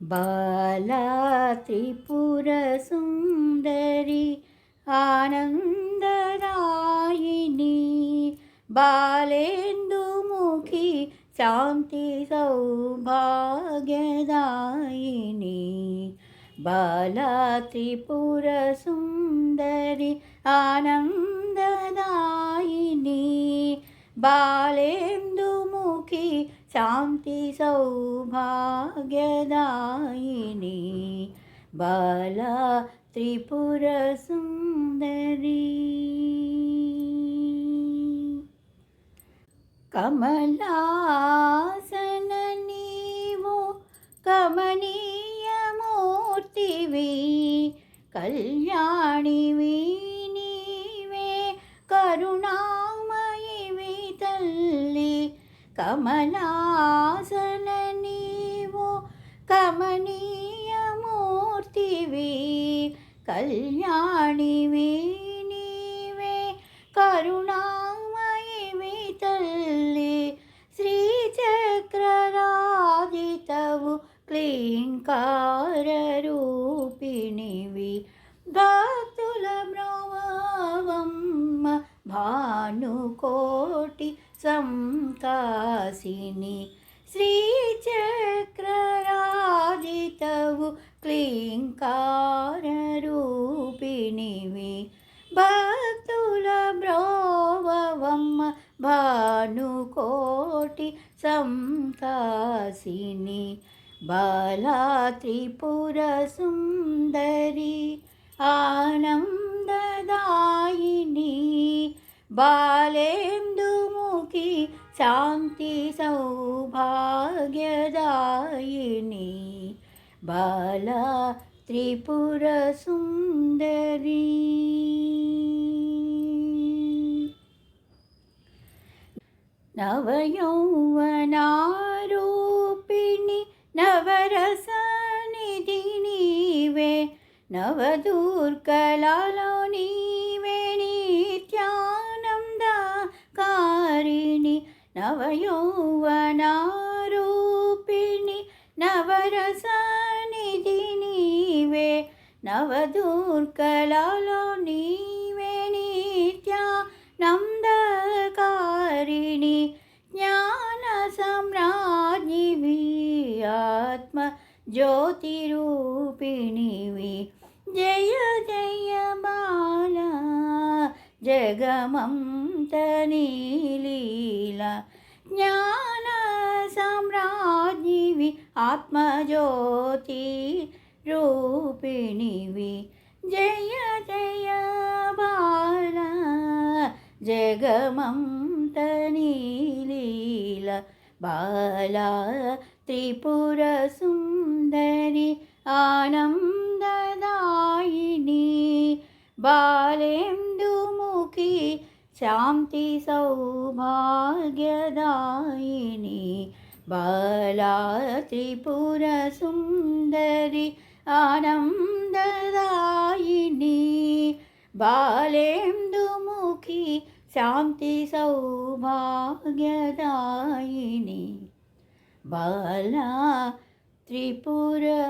ബാലാ ത്രിപുരസുന്ദരി ആനന്ദദായിനി ബാലേന്ദുമുഖി ശാന്തി സൗഭാഗ്യദായിനി ബാലാ ത്രിപുരസുന്ദരി ആനന്ദദായിനി ബാലേന്ദുമുഖി శాంతి సౌభాగ్యదాయిని బాల త్రిపుర సుందరి కమలాసన నీవు కమనీయమూర్తివి కళ్యాణివి నీవే కరుణా కమలాసన నీవు కమనీయమూర్తివి కళ్యాణివి నీవే కరుణామయివి తల్లి శ్రీచక్రరాజితవు క్లీంకార రూపిణివి భక్తుల బ్రవమ్మ భానుకో సంకాసిని శ్రీచక్రరాజితవు క్లీంకారూపిణివి భక్తుల బ్రోవమ్మ భానుకోటి సంకాసిని బాలా త్రిపుర సుందరి ఆనందదాయిని. బాలే शान्ति सौभाग्यदायिनी बाला त्रिपुरसुन्दरी नवयौवनारूपिणि नवरसनिधिनीवे नवदुर्गलालो నవయౌవనారూపిణి నవరసనిధి నీవే నవదుర్గలలో నీవే నిత్యా నందకారిణి జ్ఞాన సమ్రాజ్ఞివి ఆత్మ జ్యోతిరూపిణివి జయ జయ బాల జగమంత నీలీల ज्ञानसम्राज्ञीवि आत्मज्योतीरूपिणीवि जय जय बाल जगमन्तनीलील बाला त्रिपुरसुन्दरि आनन्ददायिनी बाले शान्ति सौभाग्यदायिनी बाला त्रिपुरसुन्दरि आनन्ददायिनी बालेन्दुमुखी शान्ति सौभाग्यदायिनी बाला त्रिपुरसुन्दरि